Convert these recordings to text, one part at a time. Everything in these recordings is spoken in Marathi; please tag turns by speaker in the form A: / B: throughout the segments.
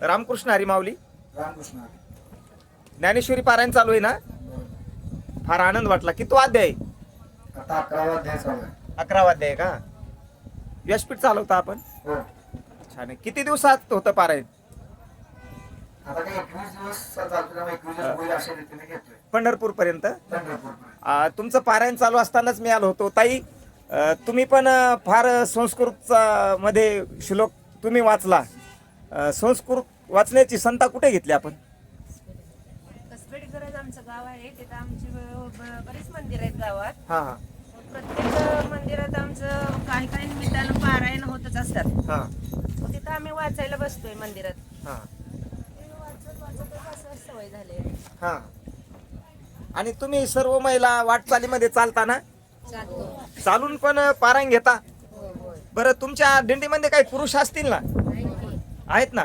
A: रामकृष्ण हरी माऊली
B: रामकृष्ण.
A: ज्ञानेश्वरी पारायण चालू आहे ना. फार आनंद वाटला. किती अध्याय आहे?
B: आता अकरावा अध्याय चालू आहे.
A: अकरावा अध्याय का? व्यासपीठ चालवता आपण?
B: हो.
A: छान आहे. किती दिवसात होतं पारायण?
B: आता काही एकवीस दिवस चालतो त्यामुळे एकवीस दिवस होईल अशा रीतीने घेतोय.
A: पंढरपूर पर्यंत
B: पंढरपूरपर्यंत.
A: तुमचं पारायण चालू असतानाच मी आलो होतो. ताई अ, तुम्ही पण अ, फार संस्कृत मध्ये श्लोक तुम्ही वाचला. अ, संस्कृत वाचण्याची संता कुठे घेतली आपण?
C: कसबेडकरच आमचं गाव आहे. तिथं आमची ब- ब- बरीच मंदिर आहेत गावात.
A: हा हा.
C: प्रत्येक मंदिरात आमचं काही काही निमित्तानं पारायण होतच असतात.
A: हा.
C: मग तिथं आम्ही वाचायला बसतोय मंदिरात.
A: हा.
C: ते वाचत वाचतच असं सवय झाली.
A: हा. आणि तुम्ही सर्व महिला वाटचालीमध्ये चालता ना?
C: चालतो.
A: चालून पण पारायण घेता?
C: हो होय.
A: बरं तुमच्या दिंडीमध्ये काही पुरुष असतील ना? आहेत ना.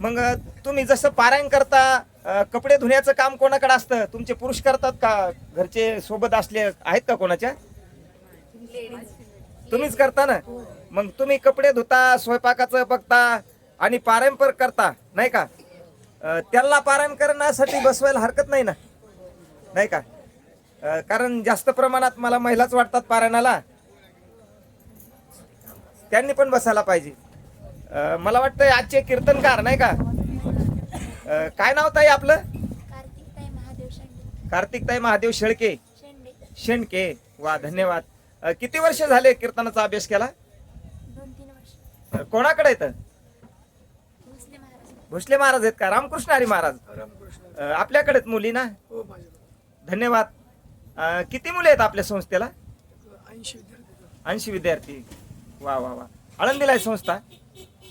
A: मग तुम्ही जसं पारायण करता कपडे धुण्याचं काम कोणाकडे असतं? तुमचे पुरुष करतात का? घरचे सोबत असले आहेत का कोणाच्या? तुम्हीच करता ना? मग तुम्ही कपडे धुता स्वयंपाकाचं बघता आणि पारंपर करता नाही का? त्याला त्यांना पारायण करण्यासाठी बसवायला हरकत नाही ना? नाही का? कारण जास्त प्रमाणात मला महिलाच वाटतात पारायणाला. त्यांनी पण बसायला पाहिजे. अ, मला वाटतं आजचे कीर्तनकार नाही का? अ, काय नाव ताई आपलं?
D: कार्तिकताई महादेव शेंडे.
A: कार्तिकताई महादेव शेळके.
D: शेंडे.
A: शेणके वा धन्यवाद. अ, किती वर्ष झाले कीर्तनाचा अभ्यास केला?
D: दोन तीन वर्ष.
A: अ, कोणाकडे येतं
D: भोसले महाराज.
A: भोसले महाराज आहेत का? रामकृष्ण हरी महाराज.
B: रामकृष्ण.
A: अ, आपल्याकडेच मुली ना?
B: हो माझ्या
A: धन्यवाद. अ, किती मुले आहेत आपल्या संस्थेला?
B: ऐंशी विद्यार्थी.
A: ऐंशी विद्यार्थी. वा वा वा. आळंदीला आहे संस्था?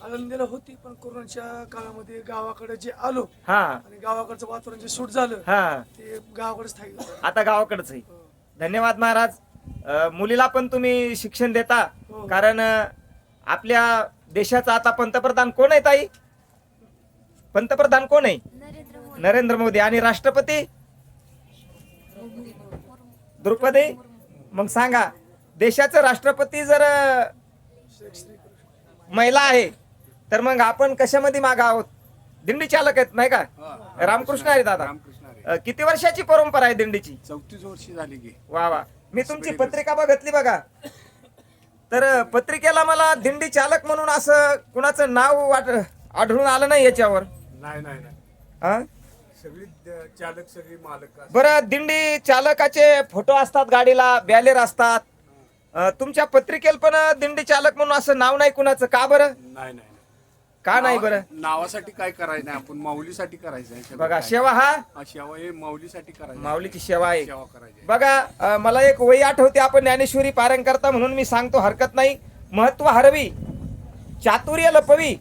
E: आनंदीला होती पण कोरोनाच्या काळामध्ये गावाकडे जे आलो
A: हा.
E: आणि गावाकडचं वातावरण जे सूट झालं
A: हा.
E: ते गावाकडे स्थायिक झालं.
A: आता गावाकडेच आहे. धन्यवाद महाराज. अ, मुलीला पण तुम्ही शिक्षण देता
E: हो.
A: कारण अ, आपल्या देशाचा आता पंतप्रधान कोण आहे ताई? पंतप्रधान कोण आहे?
D: नरेंद्र मोदी.
A: नरेंद्र मोदी. आणि राष्ट्रपती? द्रौपदी? मग सांगा देशाचं राष्ट्रपती जर अ, महिला आहे तर मग आपण कशामध्ये मागा आहोत? दिंडी चालक आहेत नाही का? रामकृष्ण आहे दादा. अ, किती वर्षाची परंपरा आहे दिंडीची?
F: चौतीस वर्षी झाली की.
A: वा वा. मी तुमची पत्रिका बघितली बघा. तर अ, पत्रिकेला मला दिंडी चालक म्हणून असं कुणाचं नाव वाट आढळून आलं नाही याच्यावर?
F: नाही नाही नाही.
A: हा?
F: सगळी द- चालक सगळी मालक असतात.
A: बरं दिंडी चालकाचे फोटो असतात गाडीला बॅलेर असतात. अ, तुमच्या पत्रिकेला पण दिंडी चालक म्हणून असं नाव नाही कुणाचं? का बरं?
F: नाही नाही नाही.
A: का नाही बरं?
F: नावा- नावासाठी काय करायचं नाही आपण माऊलीसाठी करायचं आहे सगळं
A: बघा
F: काय.
A: सेवा हा?
F: हा, सेवा हे माऊलीसाठी करायचं
A: माऊलीची सेवा आहे.
F: सेवा करायची.
A: बघा अ, मला एक वही आठवते आपण ज्ञानेश्वरी पारायण करता म्हणून मी सांगतो हरकत नाही. महत्त्व हरवी चातुर्य लपवी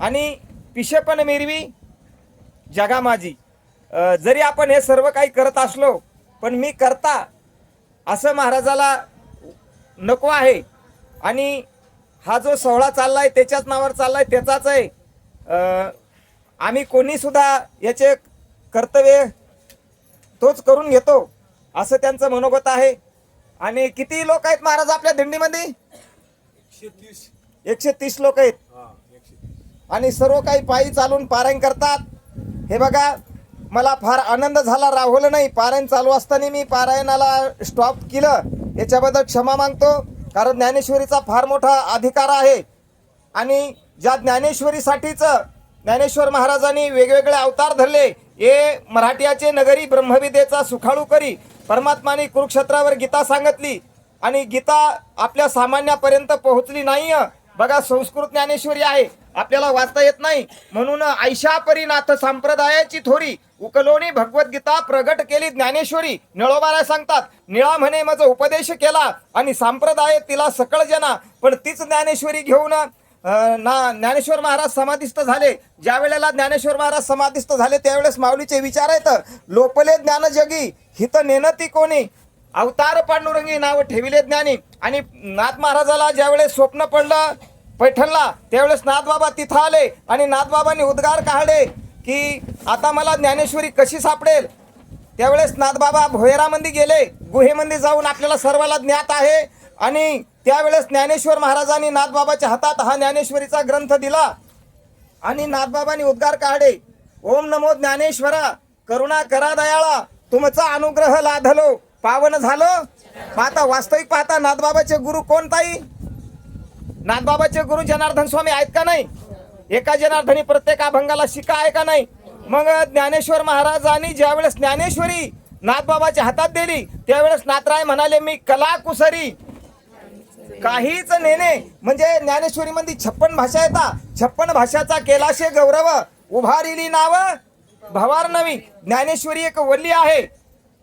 A: आणि पिशेपण मिरवी जगा माझी अ, जरी आपण हे सर्व काही करत असलो पण मी करता असं महाराजाला नको आहे. आणि हा जो सोहळा चाललाय त्याच्याच नावावर चाललाय त्याचाच आहे. आम्ही कोणी सुद्धा याचे कर्तव्य तोच करून घेतो असं त्यांचं मनोगत आहे. आणि किती लोक आहेत महाराज आपल्या दिंडीमध्ये?
F: एकशे तीस
A: लोक आहेत. आणि सर्व काही पायी चालून पारायण करतात. हे बघा मला फार आनंद झाला राहुल नाही. पारायण चालू असताना मी पारायणाला स्टॉप केलं. याच्याबद्दल क्षमा मागतो. कारण ज्ञानेश्वरीचा फार मोठा अधिकार आहे. आणि ज्या ज्ञानेश्वरीसाठीच ज्ञानेश्वर महाराजांनी वेगवेगळे अवतार धरले हे मराठ्याचे नगरी ब्रह्मविदेचा सुखाळू करी परमात्माने कुरुक्षेत्रावर गीता सांगितली आणि गीता आपल्या सामान्यापर्यंत पोहोचली नाही. बघा संस्कृत ज्ञानेश्वरी आहे आपल्याला वाचता येत नाही. म्हणून ऐशा परिनाथ संप्रदायाची थोरी उकलोनी भगवद्गीता प्रगट केली ज्ञानेश्वरी. निळोबाला सांगतात निळा म्हणे माझा उपदेश केला आणि संप्रदाय तिला सकळ जना पण तीच ज्ञानेश्वरी घेऊन ना ज्ञानेश्वर महाराज समाधिस्थ झाले. ज्या वेळेला ज्ञानेश्वर महाराज समाधिस्थ झाले त्यावेळेस माऊलीचे विचार आहेत लोपले ज्ञान जगी हित नेनती कोणी? अवतार पांडुरंगी नाव ठेविले ज्ञानी. आणि नाथ महाराजाला ज्यावेळेस स्वप्न पडलं पैठणला त्यावेळेस नाथबाबा तिथं आले आणि नाथबाबांनी उद्गार काढले. की आता मला ज्ञानेश्वरी कशी सापडेल? त्यावेळेस नाथबाबा भोयरामध्ये गेले गुहेमध्ये जाऊन आपल्याला सर्वाला ज्ञात आहे आणि त्यावेळेस ज्ञानेश्वर महाराजांनी नाथबाबाच्या हातात हा ज्ञानेश्वरीचा ग्रंथ दिला आणि नाथबाबांनी उद्गार काढे ओम नमो ज्ञानेश्वरा करुणा करा दयाळा तुमचा अनुग्रह लाधलो पावन झालो? पाहता वास्तविक पाहता नाथबाबाचे गुरु कोणताही नाथबाबाचे गुरु जनार्दन स्वामी आहेत का नाही? एका जनार्दनी प्रत्येक अभंगाला शिका आहे का नाही? मग ज्ञानेश्वर महाराजांनी ज्यावेळेस ज्ञानेश्वरी नाथबाबाच्या हातात दिली त्यावेळेस नाथराय म्हणाले मी कला कुसरी काहीच नेणे. म्हणजे ज्ञानेश्वरी मध्ये छप्पन भाषा येतात छप्पन भाषाचा केलाशे गौरव उभारिली नाव भवार नवी. ज्ञानेश्वरी एक वल्ली आहे.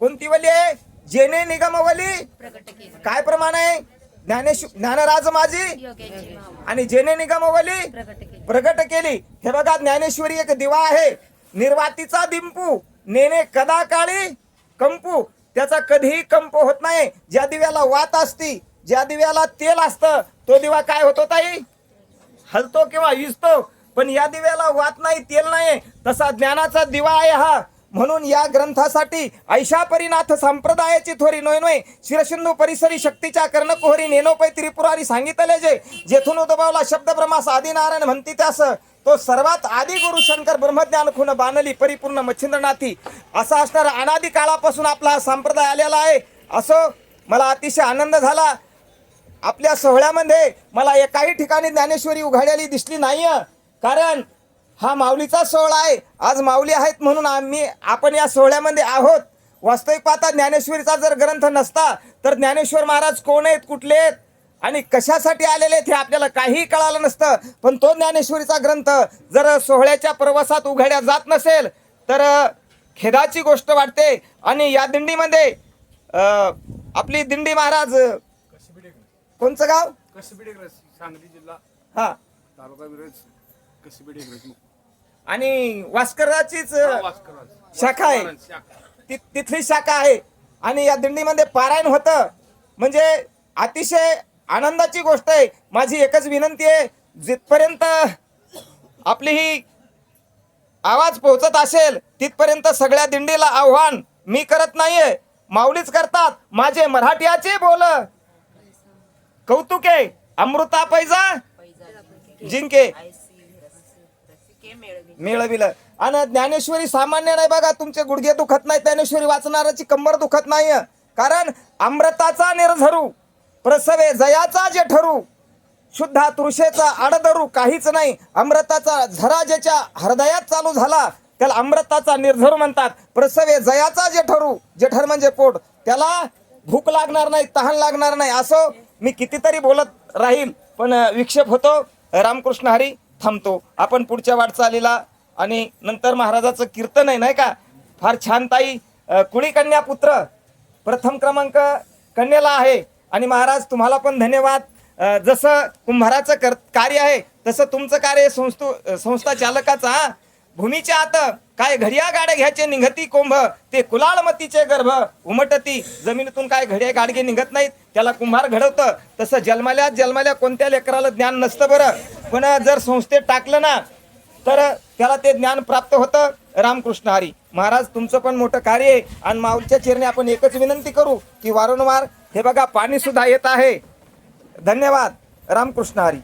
A: कोणती वल्ली आहे? जेने निगम वली. काय प्रमाण आहे? ज्ञानेश्वर ज्ञानराज माझी आणि जेने निगम वली. प्रगट केली. हे बघा ज्ञानेश्वरी एक दिवा आहे. निर्वातीचा दिंपू. नेने कदा काळी कंपू. त्याचा कधीही कंप होत नाही. ज्या दिव्याला वात असती ज्या दिव्याला तेल असतं तो दिवा काय होतो ताई? हलतो किंवा विजतो. पण या दिव्याला वात नाही तेल नाही. तसा ज्ञानाचा दिवा आहे हा. म्हणून या ग्रंथासाठी ऐशा परिनाथ संप्रदायाची थोरी नोय नोय शिरसिंधू परिसरी शक्तीच्या कर्णकोहरी नेनोपै त्रिपुरारी सांगितले जे जेथून उद्भवला शब्द ब्रह्मास आदिनारायण म्हणती त्यास तो सर्वात आदी गुरु शंकर ब्रह्मज्ञान खुन बानली परिपूर्ण मच्छिंद्रनाथी. असा असणारा अनादी काळापासून आपला हा संप्रदाय आलेला आहे. असो मला अतिशय आनंद झाला. आपल्या सोहळ्यामध्ये मला एकाही ठिकाणी ज्ञानेश्वरी उघाड्याली दिसली नाही कारण हा माऊलीचा सोहळा आहे. आज माऊली आहेत म्हणून आम्ही आपण या सोहळ्यामध्ये आहोत. वास्तविक पाहता ज्ञानेश्वरीचा जर ग्रंथ नसता तर ज्ञानेश्वर महाराज कोण आहेत कुठले आहेत? आणि कशासाठी आलेले आहेत हे आपल्याला काहीही कळालं नसतं. पण तो ज्ञानेश्वरीचा ग्रंथ जर सोहळ्याच्या प्रवासात उघड्या जात नसेल तर खेदाची गोष्ट वाटते. आणि या दिंडीमध्ये आपली दिंडी महाराज कोणचं गाव?
F: कसबी डिग्रज सांगली जिल्हा.
A: हा.
F: तालुका
A: आणि वास्कराचीच शाखा आहे. ति- तिथली शाखा आहे. आणि या दिंडीमध्ये पारायण होतं. म्हणजे अतिशय आनंदाची गोष्ट आहे. माझी एकच विनंती आहे जिथपर्यंत आपली ही आवाज पोहोचत असेल तिथपर्यंत सगळ्या दिंडीला आव्हान मी करत नाहीये. माऊलीच करतात. माझे मराठीयाचे बोल. कौतुके अमृता पैजा जिंके. मिळविलं. आणि ज्ञानेश्वरी सामान्य नाही बघा तुमचे गुडघे दुखत नाही ज्ञानेश्वरी वाचणाराची कंबर दुखत नाही कारण अमृताचा निर्झरू प्रसवे जयाचा जे ठरू शुद्धा तृषेचा आडधरू काहीच नाही. अमृताचा झरा ज्याच्या हृदयात चालू झाला त्याला अमृताचा निर्झरू म्हणतात. प्रसवे जयाचा जे ठरू जेठर म्हणजे पोट. त्याला भूक लागणार नाही तहान लागणार नाही. असं मी कितीतरी बोलत राहील पण विक्षेप होतो. रामकृष्ण हरी थांबतो. आपण पुढच्या वाटचालीला आणि नंतर महाराजाचं कीर्तन आहे नाही का? फार छान ताई. कुळी कन्या पुत्र. प्रथम क्रमांक कन्याला आहे. आणि महाराज तुम्हाला पण धन्यवाद. जसं कुंभाराचं कर कार्य आहे तसं तुमचं कार्य संस्थू संस्था चालकाचा भूमीच्या आत काय घडिया गाड्या घ्यायचे निघती कोंभ ते कुलाळमतीचे गर्भ उमटती. जमिनीतून काय घडिया गाडगे निघत नाहीत. त्याला कुंभार घडवतं. तसं जन्माल्या जन्माल्या कोणत्या लेकराला ज्ञान नसतं बरं. पण जर संस्थेत टाकलं ना तर त्याला ते ज्ञान प्राप्त होतं. रामकृष्ण हरी महाराज तुमचं पण मोठं कार्य आहे. आणि माऊलीच्या चरणी आपण एकच विनंती करू की वारंवार हे बघा पाणी सुद्धा येत आहे. धन्यवाद. रामकृष्ण हरी.